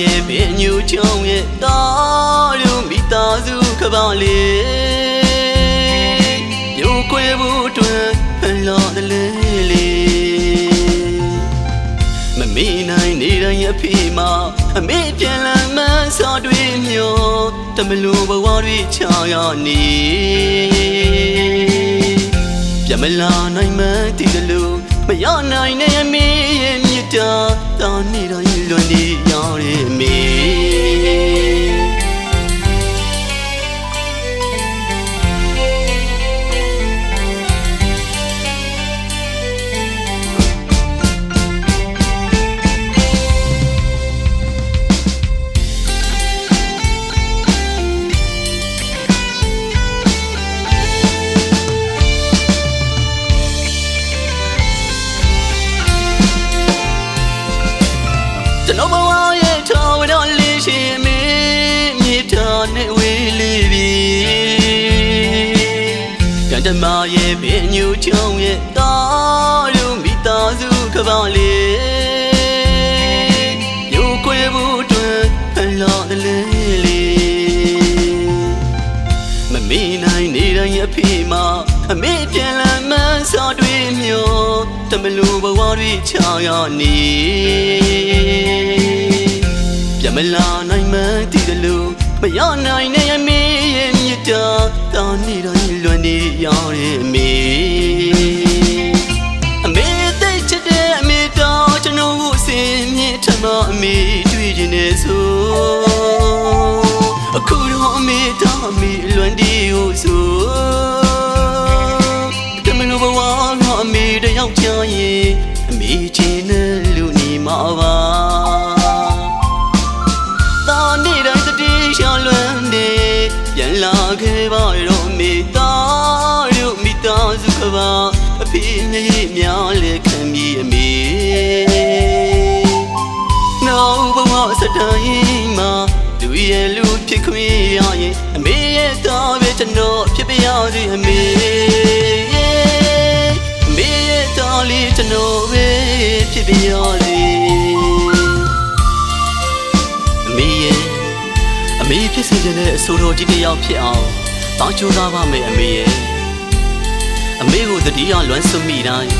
ရဲ့ပင်ညူချုံရဲ့တာတို့မိသားစုကပါလေပြိုခွဲဖို့အတွက်ဖလော်တလေလေမမေ့နိုင်နေတိုင်းအဖေမအမေပြန်လာမှန်းစောတွေမျောတမလူဘဝတွေချာရနေပြမလာနိုင်မှန်းတည်တယ်လို့ မရနိုင်တဲ့အမေရဲ့မြတ်တာတာနေတိုင်းလွန်နေရတဲ့အမေ ကျွန်တော်ဘဝရဲ့ထောင်တော်လေးရှင်မေမြေတာနဲ့ဝေးလေးပြီကံတမရဲ့ပင်ညူချုံရဲ့တာတို့မိသားစုကပါလေယိုခွေဖို့အတွက်ဖလော်တလေလေမမေ့နိုင်နေတိုင်းအဖေမအမေပြန်လာမှန်းစောတွေမျော တမလူဘဝတွေချာရနေပြမလာနိုင်မှန်းတည်တယ်လို့မရနိုင်တဲ့အမေရဲ့မြတ်တာတာနေတိုင်းလွန်နေရတဲ့အမေအမေသိချစ်တဲ့အမေတော်ကျွန်တော်ကိုအစင်မြင့်ထမအမေတွေ့ခြင်းနဲ့ဆိုအခုတော့အမေတော်အမေလွန်ဒီကိုဆို ချင်းနဲ့လူနေမှာပါတာနေတိုင်းတတိရှာလွမ်းနေပြန်လာခဲ့ပါတော့မိသားတို့မိသားစုကပါအဖေမြေကြီးများလက်ခံပြီးအမေနောက်ဘဝစတိုင်း အဆိုတော်ကြီးတစ်ယောက်ဖြစ်အောင်တောင်းကြိုးစားပါမယ်အမေရဲ့အမေကိုတတိယလွမ်းဆွမိတိုင်း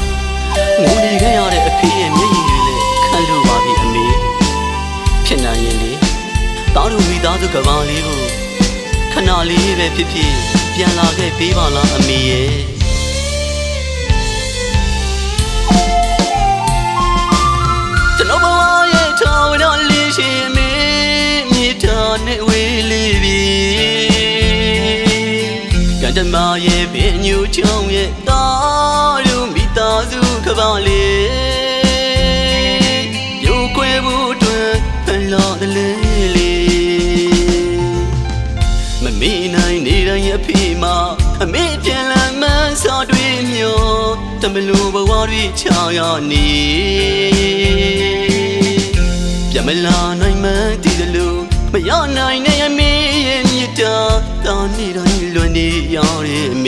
ငိုနေခဲ့ရတဲ့အဖေရဲ့မျက်ရည်တွေလည်းခံလို့ပါပြီအမေဖြစ်နိုင်ရင်လေတောင်းတို့မိသားစုကဘာလေးကိုခဏလေးပဲဖြစ်ဖြစ်ပြန်လာခဲ့ပေးပါလားအမေရဲ့ မလူဘဝတွေချာရနေပြမလာနိုင်မှန်းတည်တယ်လို့မရနိုင်တဲ့အမေရဲ့မြတ်တာတာနေတိုင်းလွန်နေရတဲ့အမေ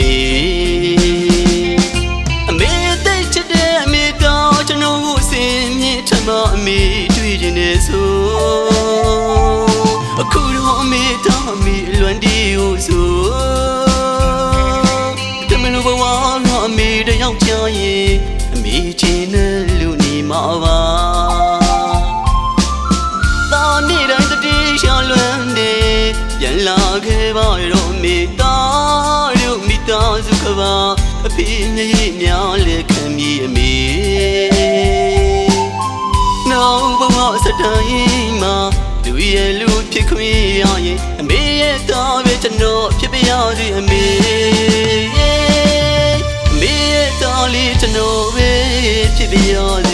ရင်အမေချင်းနဲ့လူနေမှာပါတာနေတိုင်းတတိရှာလွမ်းနေပြန်လာခဲ့ပါတော့မိသားတို့မိသားစုကပါအဖေမြေကြီးများလက်ခံပြီးအမေနောက်ဘဝစတိုင်းမှာလူရဲ့လူဖြစ်ခွင့်ရရင်အမေရဲ့သားပဲကျွန်တော်ဖြစ်ပါရစေအမေ နိုးပဲဖြစ်ပြရော